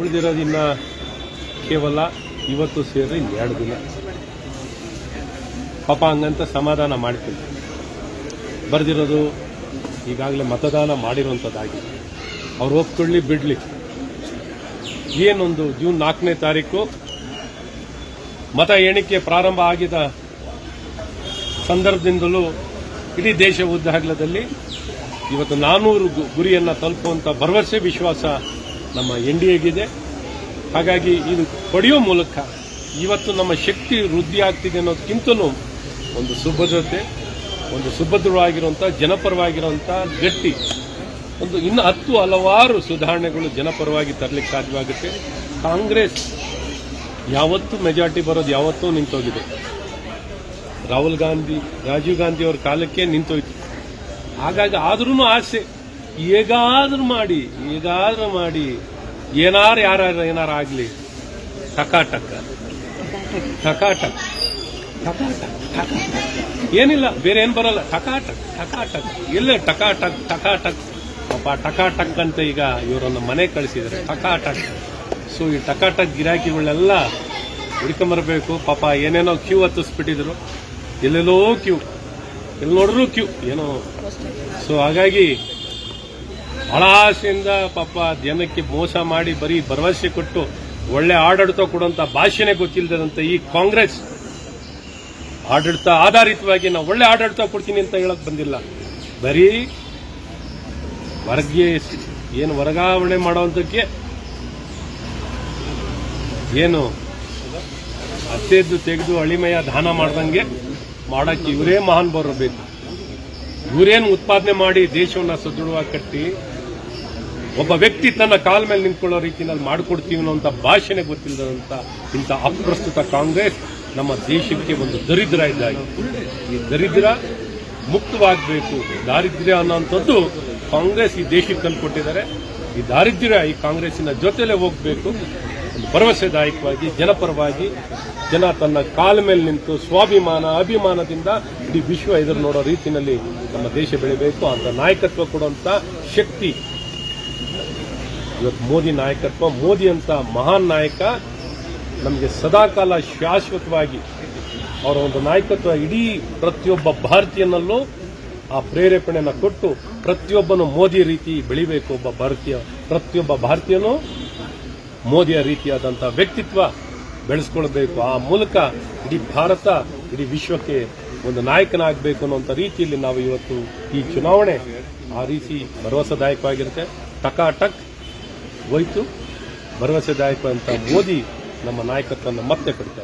ಉಳಿದಿರೋದು ಇನ್ನ ಕೇವಲ ಇವತ್ತು ಸೇರಿ ಎರಡು ದಿನ. ಪಾಪ ಹಂಗಂತ ಸಮಾಧಾನ ಮಾಡ್ತೀನಿ. ಬರೆದಿರೋದು ಈಗಾಗಲೇ ಮತದಾನ ಮಾಡಿರುವಂಥದ್ದಾಗಿದೆ ಅವ್ರು ಒಪ್ಕೊಳ್ಳಿ, ಬಿಡಲಿ. ಏನೊಂದು ಜೂನ್ ನಾಲ್ಕನೇ ತಾರೀಕು ಮತ ಎಣಿಕೆ ಪ್ರಾರಂಭ ಆಗಿದ ಸಂದರ್ಭದಿಂದಲೂ ಇಡೀ ದೇಶ ಉದ್ದಾಗಲದಲ್ಲಿ ಇವತ್ತು ನಾನೂರು ಗು- ಗುರಿಯನ್ನ ತಲುಪುವಂತ ಭರವಸೆ, ವಿಶ್ವಾಸ ನಮ್ಮ ಎನ್ ಡಿ ಎಗಿದೆ. ಹಾಗಾಗಿ ಇದು ಪಡೆಯೋ ಮೂಲಕ ಇವತ್ತು ನಮ್ಮ ಶಕ್ತಿ ವೃದ್ಧಿ ಆಗ್ತಿದೆ ಒಂದು ಸುಭದ್ರತೆ ಒಂದು ಸುಭದ್ರವಾಗಿರುವಂಥ, ಜನಪರವಾಗಿರುವಂಥ ಗಟ್ಟಿ, ಒಂದು ಇನ್ನು ಹತ್ತು ಹಲವಾರು ಸುಧಾರಣೆಗಳು ಜನಪರವಾಗಿ ತರಲಿಕ್ಕೆ ಸಾಧ್ಯವಾಗುತ್ತೆ. ಕಾಂಗ್ರೆಸ್ ಯಾವತ್ತೂ ಮೆಜಾರಿಟಿ ಬರೋದು ಯಾವತ್ತೂ ನಿಂತೋಗಿದೆ. ರಾಹುಲ್ ಗಾಂಧಿ, ರಾಜೀವ್ ಗಾಂಧಿ ಅವ್ರ ಕಾಲಕ್ಕೆ ನಿಂತೋಯ್ತು. ಹಾಗಾಗಿ ಆದ್ರೂ ಆಸೆ, ಹೇಗಾದ್ರೂ ಮಾಡಿ ಹೇಗಾದ್ರೂ ಮಾಡಿ ಏನಾರು ಯಾರು ಏನಾರು ಆಗಲಿ. ಟಕಾಟಕ. ಟಕಾಟಕ್. ಏನಿಲ್ಲ, ಬೇರೆ ಏನು ಬರಲ್ಲ. ಟಕಾಟಕ್ ಟಕಾಟಕ್. ಎಲ್ಲೇ ಟಕಾಟಕ್ ಟಕಾಟಕ್. ಪಾಪ ಟಕಾಟಕ್ ಅಂತ ಈಗ ಇವರನ್ನ ಮನೆ ಕಳಿಸಿದ್ದಾರೆ ಟಕಾಟಕ್. ಸೊ ಈ ಟಕಾಟಕ್ ಗಿರಾಕಿಗಳನ್ನೆಲ್ಲ ಹುಡ್ಕೊಂಬರ್ಬೇಕು ಪಾಪ ಏನೇನೋ ಕ್ಯೂ ಹತ್ತಿಸ್ಬಿಟ್ಟಿದ್ರು. ಎಲ್ಲೆಲ್ಲೋ ಕ್ಯೂ. ಎಲ್ಲಿ ನೋಡಿದ್ರು ಕ್ಯೂ. ಏನೋ. ಸೊ ಹಾಗಾಗಿ ಬಹಳ ಆಸೆಯಿಂದ ಪಾಪ ಜನಕ್ಕೆ ಮೋಸ ಮಾಡಿ ಬರೀ ಭರವಸೆ ಕೊಟ್ಟು ಒಳ್ಳೆ ಆಡಳಿತ ಕೊಡುವಂತ ಭಾಷೆನೇ ಗೊತ್ತಿಲ್ಲದಂತ ಈ ಕಾಂಗ್ರೆಸ್ ಆಡಳಿತ ಆಧಾರಿತವಾಗಿ ನಾವು ಒಳ್ಳೆ ಆಡಳಿತ ಕೊಡ್ತೀನಿ ಅಂತ ಹೇಳಕ್ ಬಂದಿಲ್ಲ. ಬರೀ ವರ್ಗೀಯ ಏನು ವರ್ಗಾವಣೆ ಮಾಡುವಂತಕ್ಕೆ ಏನು ಅತ್ತೆದ್ದು ತೆಗೆದು ಅಳಿಮಯ ದಾನ ಮಾಡ್ದಂಗೆ ಮಾಡಕ್ಕೆ ಇವರೇ ಮಹಾನ್ ಬರಬೇಕು. ಇವರೇನು ಉತ್ಪಾದನೆ ಮಾಡಿ ದೇಶವನ್ನ ಸದೃಢವಾಗಿ ಕಟ್ಟಿ ಒಬ್ಬ ವ್ಯಕ್ತಿ ತನ್ನ ಕಾಲ ಮೇಲೆ ನಿಂತ್ಕೊಳ್ಳೋ ರೀತಿಯಲ್ಲಿ ಮಾಡಿಕೊಡ್ತೀವಿ ಅನ್ನೋಂಥ ಭಾಷೆನೇ ಗೊತ್ತಿಲ್ಲದಂತ ಇಂಥ ಅಪ್ರಸ್ತುತ ಕಾಂಗ್ರೆಸ್ ನಮ್ಮ ದೇಶಕ್ಕೆ ಒಂದು ದರಿದ್ರ ಇದ್ದಾಗಿ ಈ ದರಿದ್ರ ಮುಕ್ತವಾಗಬೇಕು. ದಾರಿದ್ರ್ಯ ಅನ್ನೋಂಥದ್ದು ಕಾಂಗ್ರೆಸ್ ಈ ದೇಶಕ್ಕೆ ತಂದುಕೊಟ್ಟಿದ್ದಾರೆ. ಈ ದಾರಿದ್ರ್ಯ ಈ ಕಾಂಗ್ರೆಸ್ಸಿನ ಜೊತೆಲೇ ಹೋಗಬೇಕು. ಭರವಸೆದಾಯಕವಾಗಿ, ಜನಪರವಾಗಿ, ಜನ ತನ್ನ ಕಾಲ ಮೇಲೆ ನಿಂತು ಸ್ವಾಭಿಮಾನ, ಅಭಿಮಾನದಿಂದ ಇಡೀ ವಿಶ್ವ ಎದುರು ನೋಡೋ ರೀತಿಯಲ್ಲಿ ನಮ್ಮ ದೇಶ ಬೆಳಿಬೇಕು. ಅಂತ ನಾಯಕತ್ವ ಕೊಡುವಂಥ ಶಕ್ತಿ ಇವತ್ತು ಮೋದಿ ನಾಯಕತ್ವ, ಮೋದಿ ಅಂತ ಮಹಾನ್ ನಾಯಕ ನಮಗೆ ಸದಾಕಾಲ ಶಾಶ್ವತವಾಗಿ ಅವರ ಒಂದು ನಾಯಕತ್ವ ಇಡೀ ಪ್ರತಿಯೊಬ್ಬ ಭಾರತೀಯನಲ್ಲೂ ಆ ಪ್ರೇರೇಪಣೆಯನ್ನು ಕೊಟ್ಟು ಪ್ರತಿಯೊಬ್ಬನು ಮೋದಿ ರೀತಿ ಬೆಳಿಬೇಕು ಒಬ್ಬ ಭಾರತೀಯ, ಪ್ರತಿಯೊಬ್ಬ ಭಾರತೀಯನು ಮೋದಿಯ ರೀತಿಯಾದಂಥ ವ್ಯಕ್ತಿತ್ವ ಬೆಳೆಸ್ಕೊಳ್ಬೇಕು. ಆ ಮೂಲಕ ಇಡೀ ಭಾರತ, ಇಡೀ ವಿಶ್ವಕ್ಕೆ ಒಂದು ನಾಯಕನಾಗಬೇಕು ಅನ್ನುವಂಥ ರೀತಿಯಲ್ಲಿ ನಾವು ಇವತ್ತು ಈ ಚುನಾವಣೆ ಆ ರೀತಿ ಭರವಸೆದಾಯಕವಾಗಿರುತ್ತೆ. ಟಕಾ ಟಕ್. ಹೋಯ್ತು. ಭರವಸೆದಾಯಕ ಅಂತ ಮೋದಿ ನಮ್ಮ ನಾಯಕತ್ವವನ್ನು ಮತ್ತೆ ಕೊಡ್ತಾ